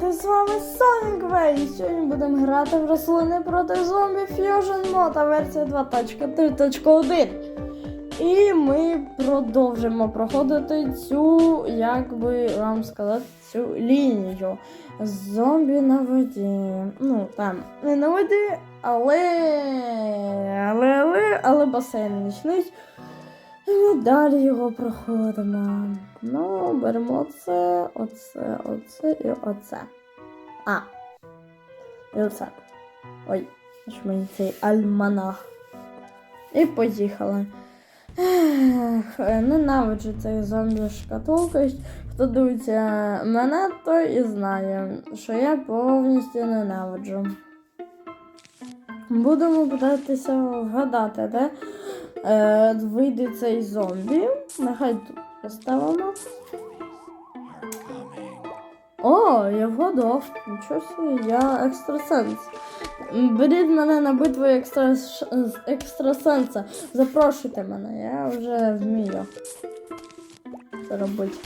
привіт! З вами Sonic Way. Сьогодні будемо грати в рослини проти зомбі Fusion Moda версія 2.3.1. І ми продовжимо проходити цю, як би вам сказати, цю лінію. Зомбі на воді. Ну, там, не на воді, але. Але, але, але басейн нічний. І ми далі його проходимо. Ну, беремо це, оце, оце і оце. А. І оце. Ой, аж мені цей альманах. І поїхали. Ех, ненавиджу цей зомбі шкатулки. Хто дивиться мене, той і знає, що я повністю ненавиджу. Будемо питатися вгадати, де е, вийде цей зомбі. Нехай тут поставимо. О, я вгадав. Нічого собі, я екстрасенс. Беріть мене на битву екстра... екстрасенса. Запрошуйте мене, я вже вмію це робити.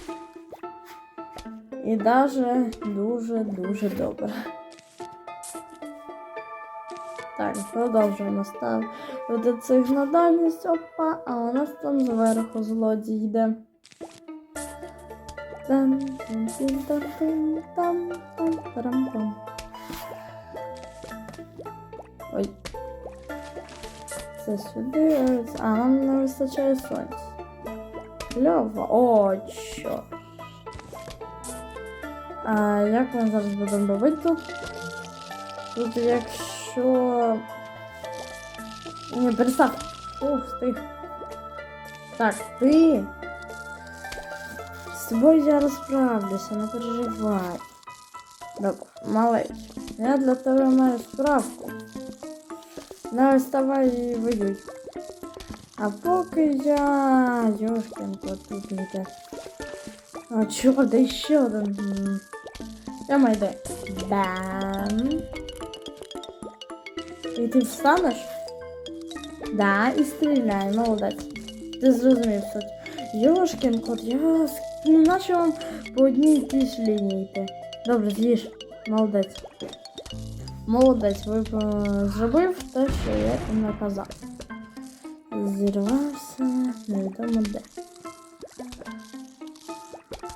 І даже дуже-дуже добре. Так, продовжуємо ставити цих на дальність. Опа, а у нас там зверху злодій йде. Там, там, там, там, там, там, там, там. Ой. Це сюди. а нам не вистачає сонця. О, чорт. А як ми зараз будемо робити тут? Тут якщо. Ні, перестав. О, встиг. Так, ти. З тобою я розправлюся, не переживай. Добре, малець. Я для тебе маю справку. Не вставай і воюй. А поки я. Йошкінко тут йде. А чого, де ще один? Я майде. Бам. І ти встанеш? Да, і стріляй, молодець. Ти зрозумів суть. Йошкін кот, я с- ну, наче вам по одній тій ж. Добре, з'їж. Молодець. Молодець, ви е, зробив те, що я і наказав. Зірвався, невідомо де.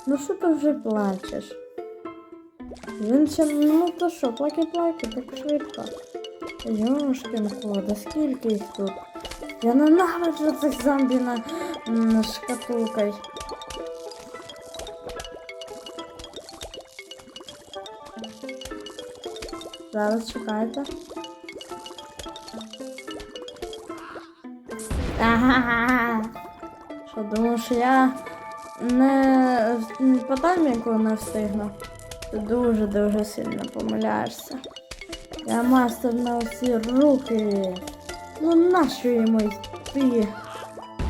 Ну що ти вже плачеш? Він ще, ну то що, плаки-плаки, так швидко. Йошкін кода, скільки їх тут? Я ненавиджу цих зомбі на, на шкатулкою. Зараз чекайте. Ага. Що, думав, я не по таймінгу не встигну. Ти дуже-дуже сильно помиляєшся. Я мастер на всі руки. Ну нащо йому йти?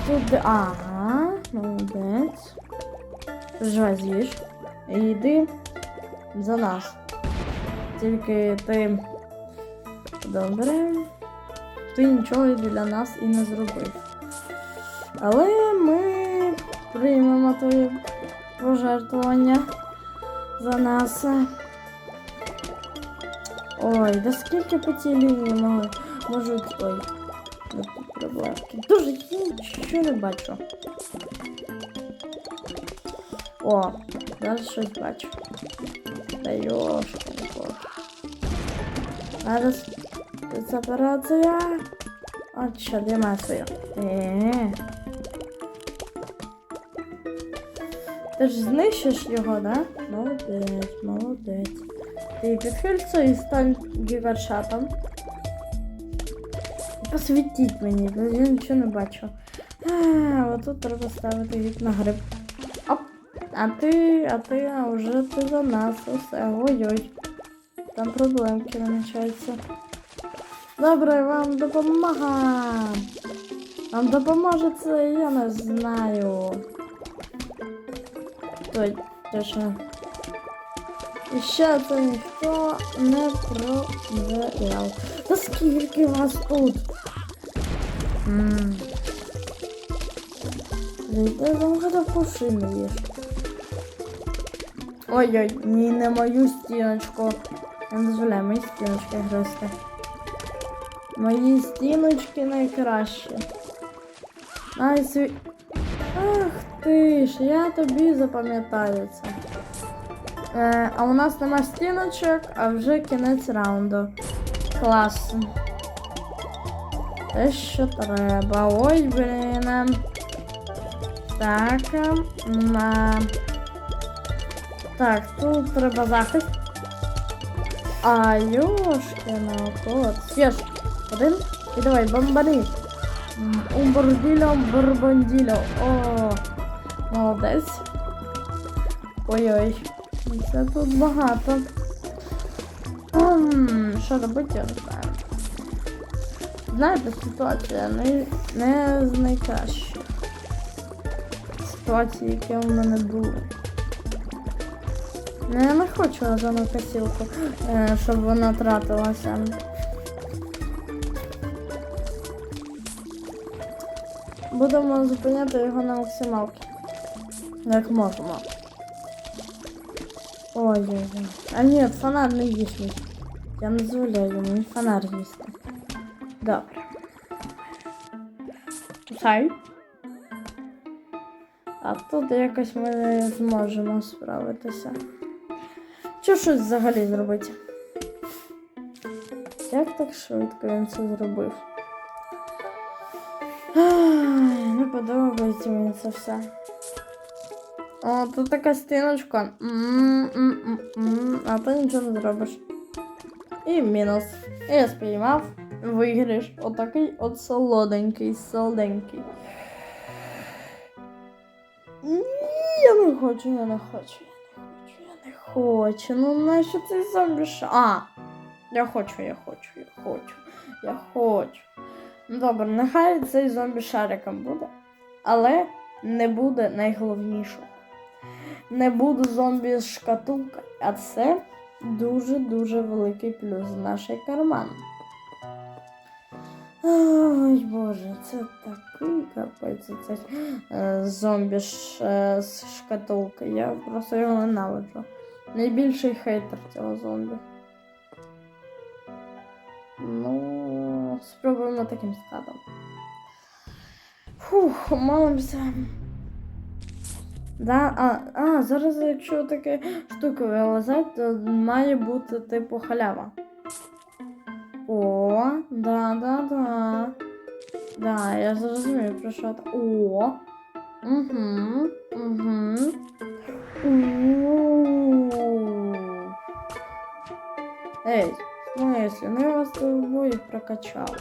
Туди. Ага, молодець. Переживай, з'їж. Йди за нас. Тільки ти. Добре. Ти нічого для нас і не зробив. Але ми приймемо твоє пожертвування за нас. Ой, да скільки по цій лінії можуть. Ой, от проблемки. Дуже я нічого не бачу. О, зараз щось бачу. Та йошки. Зараз спецоперація. От що, де своя? Е. Ти ж знищиш його, да? Молодець, молодець. Ти підхильцю і стань гігаршатом. Посвітіть мені, бо я нічого не бачу. А, отут треба ставити від на гриб. Оп! А ти, а ти, а вже ти за нас. Усе, ой-ой. Там проблемки намічаються. Добре, вам допомога. Вам допоможе це, я не знаю. Точно. І ще це ніхто не провіряв. Та скільки вас тут? Зайди замка пушини їж. Ой-ой, ні, не мою стіночку. Не дозволяю мої стіночки гризти. Мої стіночки найкращі. Ай, свій... Ах ти ж, я тобі запам'ятаю це. Е, а у нас нема стіночок, а вже кінець раунду. Клас. Те, що треба. Ой, блін. Так. На... Так, тут треба захист. А, ёшкина, кот. Съешь. Один. І давай, бомбани. М, Умборділо, бурбонділо. О, молодець. Ой-ой. Це тут багато. Що робити, я не знаю. Знаєте, ситуація не, не з найкращих. Ситуації, які у мене були. Ну, я не хочу озону косілку, е, щоб вона тратилася. Будемо зупиняти його на максималки. Як можемо. Ой-ой-ой. А ні, фонар не їсти. Я не дозволяю йому фонар їсти. Добре. Кусай. А тут якось ми зможемо справитися. Чи щось взагалі зробити? Як так швидко він це зробив? Ай, Не подобається мені це все. О, тут така стіночка. М-м-м-м. А ти нічого не зробиш. І мінус. Я спіймав. Виграш. Отакий от солоденький, солоденький. Ні, я не хочу, я не хочу, хочу. Ну нащо цей зомбі ша? А, я хочу, я хочу, я хочу, я хочу. Ну добре, нехай цей зомбі шариком буде, але не буде найголовнішого. Не буде зомбі з шкатулка, а це дуже-дуже великий плюс в наш карман. Ой, боже, це такий капець, це е, зомбі е, з шкатулки. Я просто його ненавиджу. Найбільший хейтер цього зомбі. Ну, спробуємо таким складом. Фух, молимося. Да, а, а, зараз, якщо таке штука вилазить, то має бути типу халява. О, да, да, да. Да, я зрозумів, про що. О. Угу. Угу. У. Ей, в смысле? Ну я вас обоїх прокачав.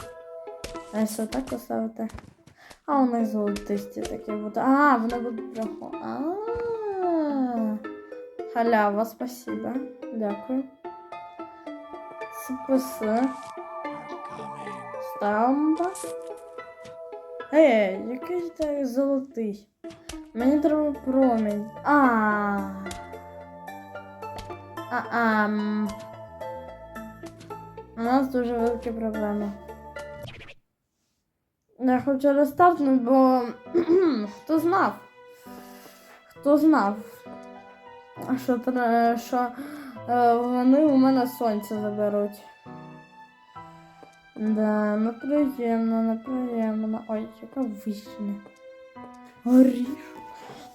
А якщо так поставити. А у них золотисті такі будуть. А, вони будуть прямо. А. Халява, спасибо. Дякую. Спаси. Стамба. Ей, який ти золотий. Мені треба промінь. А. А-а. У нас дуже великі проблеми. Я хочу рестартнути, бо хто знав? Хто знав? Що, що е, вони у мене сонце заберуть. Да, неприємно, неприємно. Ой, яка вишня. Горіш.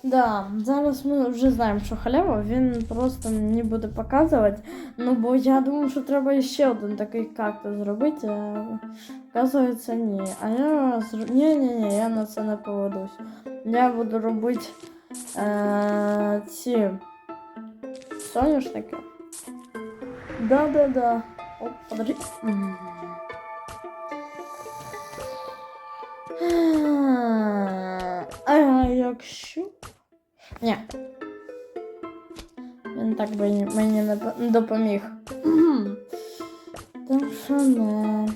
Да, зараз ми вже знаємо, що халява, він просто не буде показувати. Ну, бо я думав, що треба ще один такий кактус зробити, а оказується ні. А я зр... ні, ні, ні, я на це не поведусь. Я буду робити е- ці соняшники. Да-да-да. Оп, подожди. М. А якщо. Ні. Він так би мені не допоміг. Так що не.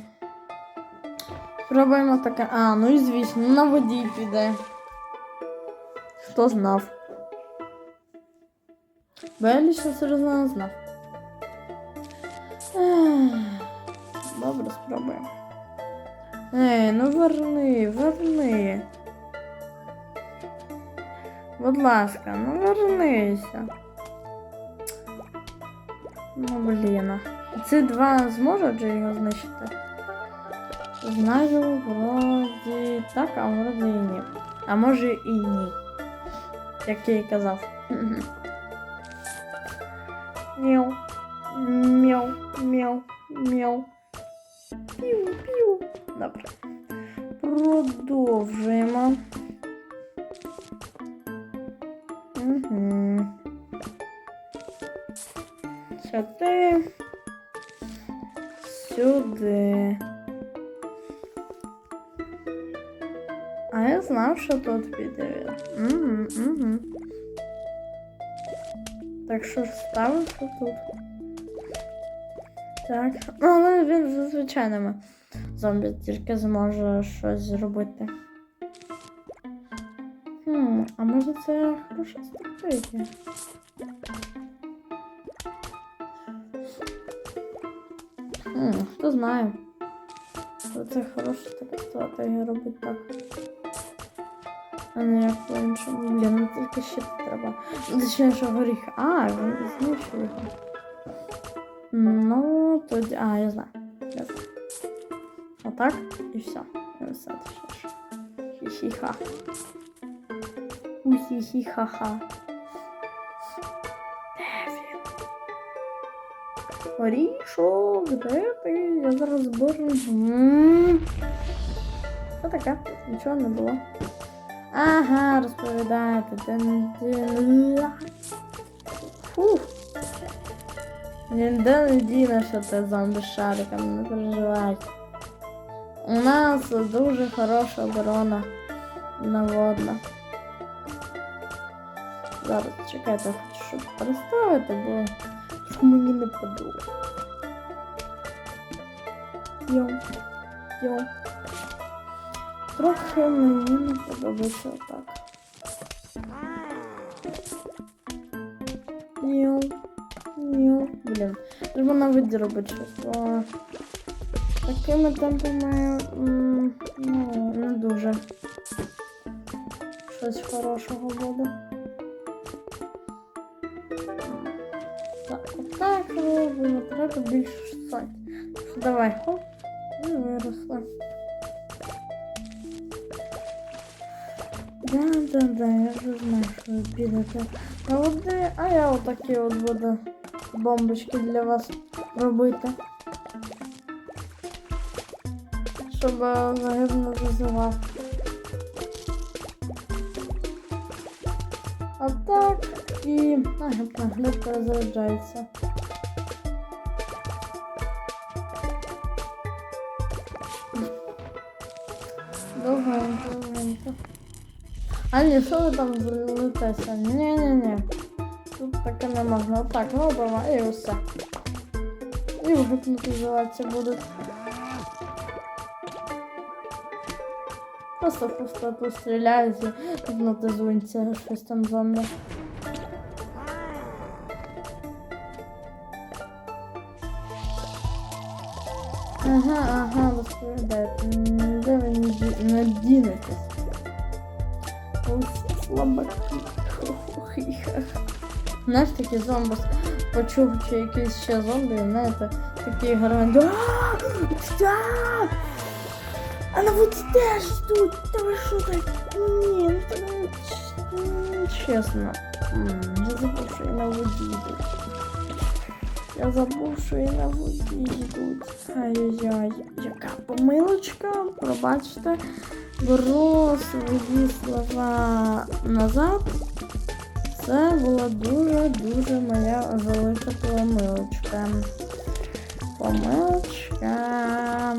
Спробуємо таке. А, ну і звісно, на воді піде. Хто знав? Бо я лично серйозно не знав. Добре, спробуємо. Ей, ну верни, верни. Будь ласка, ну вернися. Ну, блін. Ці два зможуть же його знищити? Знаю, вроді так, а вроді і ні. А може і ні. Як я і казав. Мяу. Мяу, мяу, мяу. Піу, піу. Добре. Продовжуємо. Сюди. Сюди. А я знав, що тут піде. Угу, угу. Так що ж ставився тут. Так. Ну, але він за звичайними зомбі тільки зможе щось зробити. Хм, а може це хороша стратегія? Хм, хто знає. Це хороша така стратегія робить так. А не як по-іншому. Блін, ну тільки ще треба. Точніше, горіх. А, він знищив його. Ну, тоді. А, я знаю. Я знаю. Отак і все. І все точніше. Хі-хі-ха. Ухі-хі-ха-ха. Горішок, де ти? Я зараз зберу. М. Що таке? Нічого не було. Ага, розповідаєте. Дин-дин. Фух. Ніде не діне, що ти зомбі з шариком, не переживай. У нас дуже хороша оборона наводна. Зараз чекайте, я хочу, щоб переставити, бо трохи мені не подобається. Йоу. Йоу. Трохи мені не подобається отак. Йоу. Йоу. Блін. Треба на виді робити щось, такими темпами ну, не дуже щось хорошого буде. Робимо, треба більше соть. Давай, хоп, і виросла. Да, да, да, я вже знаю, що ви підете води, а я отакі от буду бомбочки для вас робити. Щоб загиб не зазивав. А так і... Ага, нагляд перезаряджається. А ні, що ви там злетеся? Ні-ні-ні. Тут таке не можна. Отак робимо і все. І гіпнотизуватися будуть. Просто просто постріляють і гіпнотизуються щось там зомбі. Ага, ага, розповідаєте. Де ви не не дінетесь? Знаєш, такі зомби почув, чи якісь ще зомбі, знаєте, такі гаранті. Так! А на вот теж тут! Та ви що так? Ні, ну це ну, ну, чесно. Я забув, що я на воді йдуть. Я забув, що і на воді йдуть. Ай-яй-яй, яка помилочка, пробачте. Беру свої слова назад. Це була дуже-дуже моя велика помилочка. Помилочка.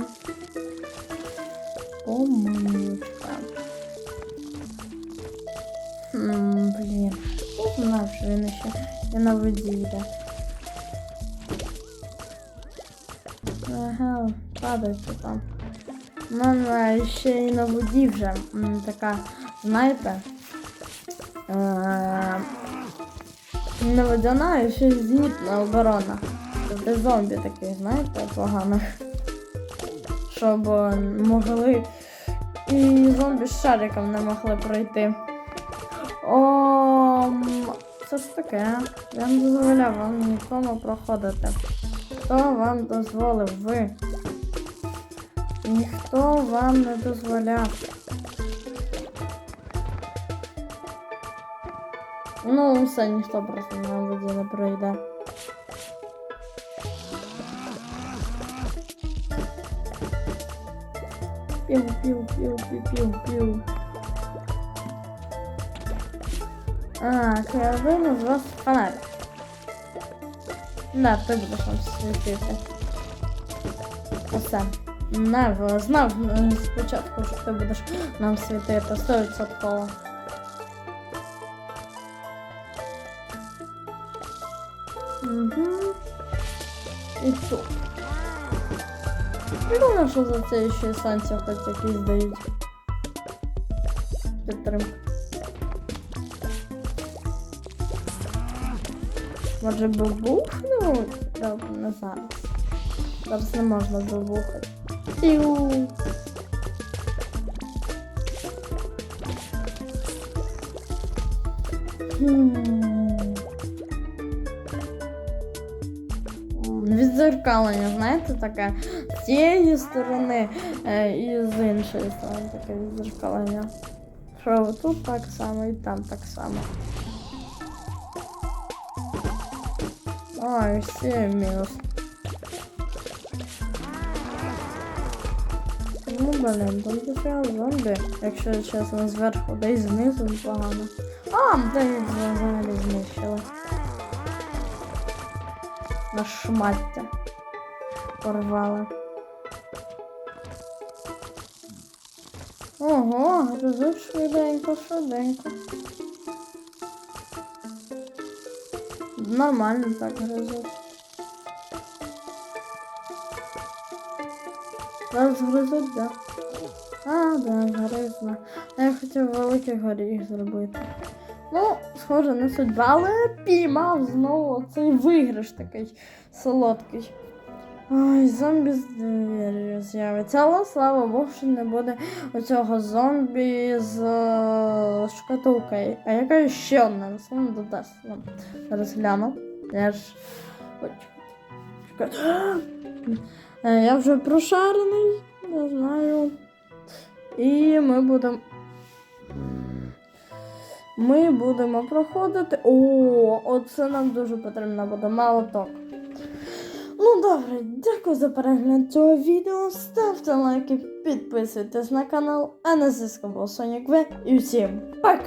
Помилочка. Хм, блін. Я знав, що він ще не на воді йде. Ага, падайте там. У мене ще і на воді вже така, знаєте, е- не водяна, а ще й зенітна оборона. Тобто зомбі такий, знаєте, поганих. Щоб е, могли і зомбі з шариком не могли пройти. О, це ж таке? Я не дозволяв вам нікому проходити. Хто вам дозволив? Ви. Ніхто вам не дозволяв. Ну, все, ніхто просто на воді не пройде. Пів, пів, пів, пів, пів, пів. А, кривину з вас фонарик. Да, ти будеш нам світити. Оце. Не, в- знав е, спочатку, що ти будеш нам світити 100%. Угу. І тут. Прикольно, що за це ще санкції хоч якісь дають. Підтримку. Може бабухнуть? Добре, не зараз. Зараз не можна бабухати. Піу. Хм. Відзеркалення, знаєте, таке з цієї сторони е, і з іншої сторони таке відзеркалення. Що тут так само і там так само. Всі мінус. Ну, блин, тут дофіга зомбі. Якщо чесно, зверху, да й знизу погано. А, де їх взагалі знищили. На шмаття. Порвали. Ого, гризуть швиденько, швиденько. Нормально так гризуть. Зараз гризуть, да? А, да, гризна. А я хотів великий горіх зробити. Ну, схоже, не судьба, але піймав знову цей виграш такий солодкий. Ой, зомбі з двері з'явиться. Але слава Богу, що не буде оцього зомбі з е, шкатулкою. А яка ще одна рослина додасть нам. Зараз гляну. Я ж. Ой. Е, Я вже прошарений, не знаю. І ми будемо. Ми будемо проходити. О, оце нам дуже потрібно буде молоток. Ну добре, дякую за перегляд цього відео. Ставте лайки, підписуйтесь на канал. А на зв'язку був Сонік В. І всім пока!